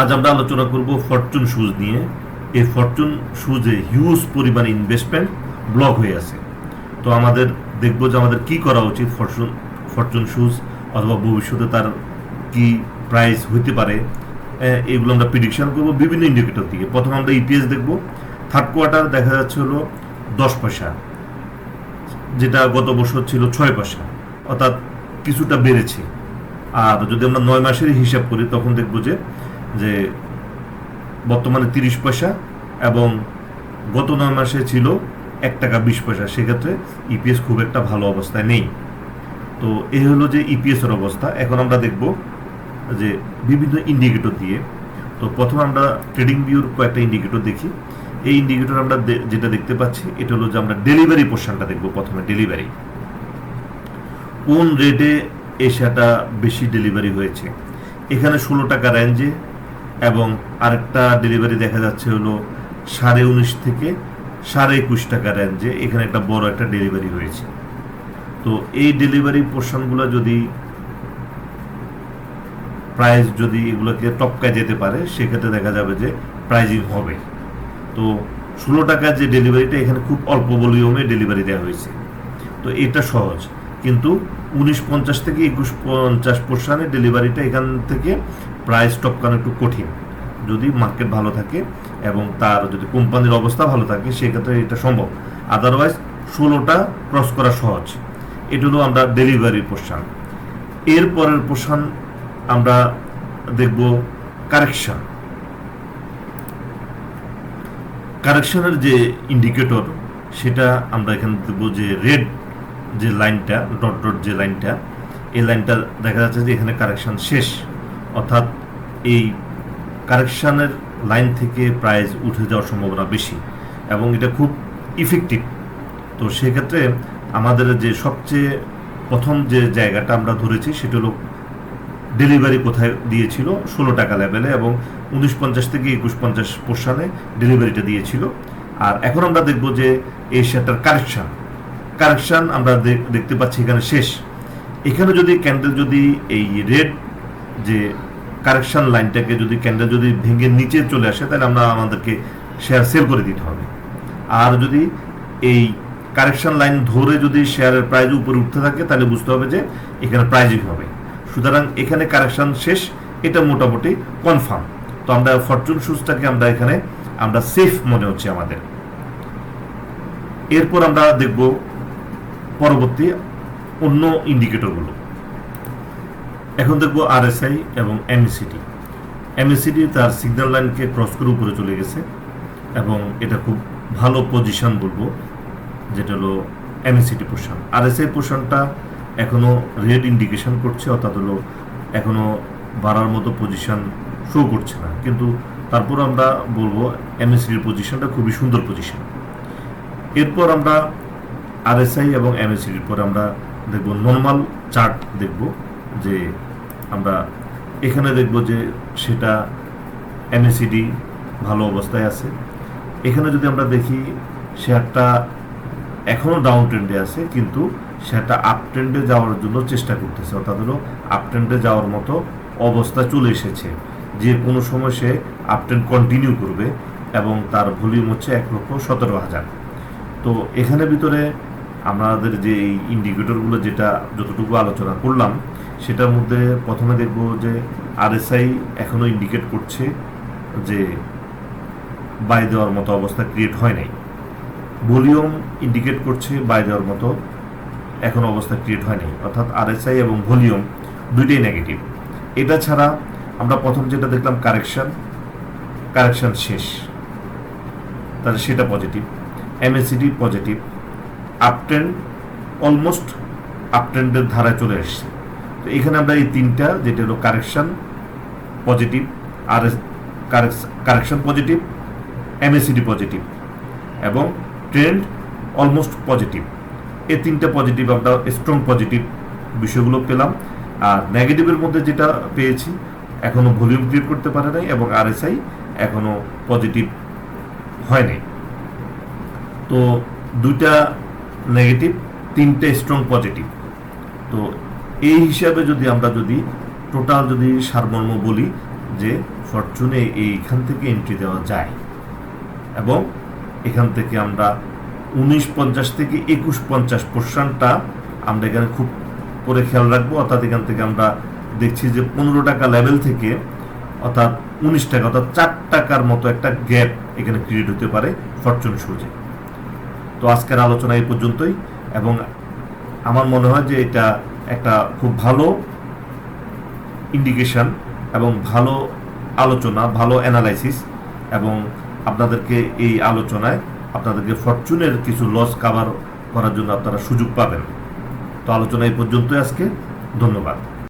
আজ আমরা আলোচনা করব ফরচুন শুজ নিয়ে। এই ফরচুন শুজে হিউজ পরিমাণে ইনভেস্টমেন্ট ব্লক হয়ে আছে। তো আমাদের দেখব যে আমাদের কি করা উচিত ফরচুন ফরচুন শুজ, অথবা ভবিষ্যতে তার কি প্রাইস হইতে পারে এগুলো আমরা প্রিডিকশন করব বিভিন্ন ইন্ডিকেটর থেকে প্রথমে আমরা ইপিএস দেখব। থার্ড কোয়ার্টার দেখা যাচ্ছে হলো দশ পয়সা, যেটা গত বছর ছিল ছয় পয়সা, অর্থাৎ কিছুটা বেড়েছে। আর যদি আমরা নয় মাসের হিসাব করি, তখন দেখব যে যে বর্তমানে তিরিশ পয়সা এবং গত নয় মাসে ছিল এক টাকা বিশ পয়সা, সেক্ষেত্রে ইপিএস খুব একটা ভালো অবস্থায় নেই। তো এই হলো যে ইপিএস এর অবস্থা। এখন আমরা দেখব যে বিভিন্ন ইন্ডিকেটর দিয়ে, তো প্রথমে আমরা ট্রেডিং ভিউর কয়েকটা ইন্ডিকেটর দেখি। এই ইন্ডিকেটর আমরা যেটা দেখতে পাচ্ছি, এটা হলো যে আমরা ডেলিভারি পোর্শনটা দেখব প্রথমে ডেলিভারি কোন রেটে এশিয়াটা বেশি ডেলিভারি হয়েছে? এখানে ষোলো টাকা রেঞ্জে এবং আরেকটা ডেলিভারি দেখা যাচ্ছে হলো সাড়ে উনিশ থেকে সাড়ে একুশ টাকা রেঞ্জে এখানে একটা বড় একটা ডেলিভারি হয়েছে। তো এই ডেলিভারি পোর্শনগুলো যদি প্রাইস যদি এগুলোকে টপকায় যেতে পারে, সেক্ষেত্রে দেখা যাবে যে প্রাইজিং হবে। তো ষোলো টাকার যে ডেলিভারিটা এখানে খুব অল্প ভলিউমে ডেলিভারি দেওয়া হয়েছে। তো এটা সহজ। কিন্তু উনিশ পঞ্চাশ থেকে একুশ পঞ্চাশ পোর্শনের ডেলিভারিটা এখান থেকে প্রাইস টপকানো একটু কঠিন। যদি মার্কেট ভালো থাকে এবং তার যদি কোম্পানির অবস্থা ভালো থাকে, সেক্ষেত্রে এটা সম্ভব। আদারওয়াইজ ষোলোটা ক্রস করা সহজ। এটা হলো আমরা ডেলিভারি পোর্শন এর পরের আমরা দেখব কারেকশন কারেকশনের যে ইন্ডিকেটর সেটা আমরা এখানে দেখব যে রেড যে লাইনটা ডট ডট যে লাইনটা এই লাইনটা দেখা যাচ্ছে যে এখানে কারেকশান শেষ। অর্থাৎ এই কারেকশনের লাইন থেকে প্রাইস উঠে যাওয়ার সম্ভাবনা বেশি এবং এটা খুব ইফেক্টিভ তো সেক্ষেত্রে আমাদের যে সবচেয়ে প্রথম যে জায়গাটা আমরা ধরেছি সেটা হলো ডেলিভারি কোথায় দিয়েছিল? ষোলো টাকা লেভেলে এবং উনিশ পঞ্চাশ থেকে একুশ পঞ্চাশ পোর্শনে ডেলিভারিটা দিয়েছিল। আর এখন আমরা দেখব যে এই শেয়ারটার কারেকশন। কারেকশান আমরা দেখ- দেখতে পাচ্ছি এখানে শেষ। এখানে যদি ক্যান্ডেল যদি এই রেড যে কারেকশন লাইনটাকে যদি ক্যান্ডেল যদি ভেঙে নিচে চলে আসে, তাহলে আমরা আমাদেরকে শেয়ার সেল করে দিতে হবে। আর যদি এই কারেকশন লাইন ধরে যদি শেয়ারের প্রাইস উপরে উঠতে থাকে, তাহলে বুঝতে হবে যে এখানে প্রাইজিং হবে। সুতরাং এখানে কারেকশন শেষ, এটা মোটামুটি কনফার্ম তো আমরা ফরচুন সুজটাকে আমরা এখানে, আমরা সেফ মনে হচ্ছে আমাদের। এরপর আমরা দেখব পরবর্তী অন্য ইন্ডিকেটরগুলো এখন দেখব আরএসআই এবং M A C D M A C D তার সিগন্যাল লাইনকে ক্রস করে উপরে চলে গেছে এবং এটা খুব ভালো পজিশন বলব, যেটা হলো এমএসিটি পোর্শন আরএসআই পোর্শনটা এখনও রেড ইন্ডিকেশন করছে, অর্থাৎ হলো এখনও বাড়ার মতো পজিশন শো করছে না। কিন্তু তারপর আমরা বলব এমএসিটির পজিশনটা খুবই সুন্দর পজিশন এরপর আমরা আরএসআই এবং এমএসিডির পর আমরা দেখব নর্মাল চার্ট দেখব। যে আমরা এখানে দেখব যে সেটা এমএসিডি ভালো অবস্থায় আছে। এখানে যদি আমরা দেখি, শেয়ারটা এখনও ডাউন ট্রেন্ডে আছে, কিন্তু সেটা আপ ট্রেন্ডে যাওয়ার জন্য চেষ্টা করতেছে। অর্থাৎ হলো আপ ট্রেন্ডে যাওয়ার মতো অবস্থা চলে এসেছে। যে কোনো সময় সে আপ ট্রেন্ড কন্টিনিউ করবে এবং তার ভলিউম হচ্ছে এক লক্ষ সতেরো হাজার। তো এখানে ভিতরে আমাদের যে এই ইন্ডিকেটরগুলো যেটা যতটুকু আলোচনা করলাম সেটার মধ্যে প্রথমে দেখব যে আরএসআই এখনও ইন্ডিকেট করছে যে বাই দেওয়ার মতো অবস্থা ক্রিয়েট হয় নাই। ভলিউম ইন্ডিকেট করছে বাই দেওয়ার মতো এখন অবস্থা ক্রিয়েট হয়নি অর্থাৎ আরএসআই এবং ভলিউম দুইটাই নেগেটিভ এটা ছাড়া আমরা প্রথম যেটা দেখলাম কারেকশন কারেকশান শেষ। তাহলে সেটা positive MACD positive uptrend almost আপট্রেন্ডের ধারায় চলে এসছে। তো এখানে আমরা এই তিনটা, যেটা হলো কারেকশন পজিটিভ আর কারেকশন পজিটিভ এমএসিডি পজিটিভ এবং ট্রেন্ড অলমোস্ট পজিটিভ এই তিনটা পজিটিভ আমরা স্ট্রং পজিটিভ বিষয়গুলো পেলাম। আর নেগেটিভের মধ্যে যেটা পেয়েছি, এখনও ভলিউম ক্রিয়েট করতে পারে নাই এবং আরএসআই এখনও পজিটিভ হয় নাই। তো দুইটা নেগেটিভ তিনটে স্ট্রং পজিটিভ তো এই হিসাবে যদি আমরা যদি টোটাল যদি সারমর্ম বলি যে ফরচুনে এইখান থেকে এন্ট্রি দেওয়া যায় এবং এখান থেকে আমরা উনিশ পঞ্চাশ থেকে একুশ পঞ্চাশ পোর্শনটা আমরা এখানে খুব করে খেয়াল রাখব। অর্থাৎ এখান থেকে আমরা দেখছি যে পনেরো টাকা লেভেল থেকে অর্থাৎ উনিশ টাকা, অর্থাৎ চার টাকার মতো একটা গ্যাপ এখানে ক্রিয়েট হতে পারে ফরচুন সূর্যে তো আজকের আলোচনা এই পর্যন্তই এবং আমার মনে হয় যে এটা একটা খুব ভালো ইন্ডিকেশন এবং ভালো আলোচনা, ভালো অ্যানালাইসিস এবং আপনাদেরকে এই আলোচনায় আপনাদেরকে ফরচুনের কিছু লস কাভার করার জন্য আপনারা সুযোগ পাবেন। তো আলোচনা এই পর্যন্তই আজকে। ধন্যবাদ।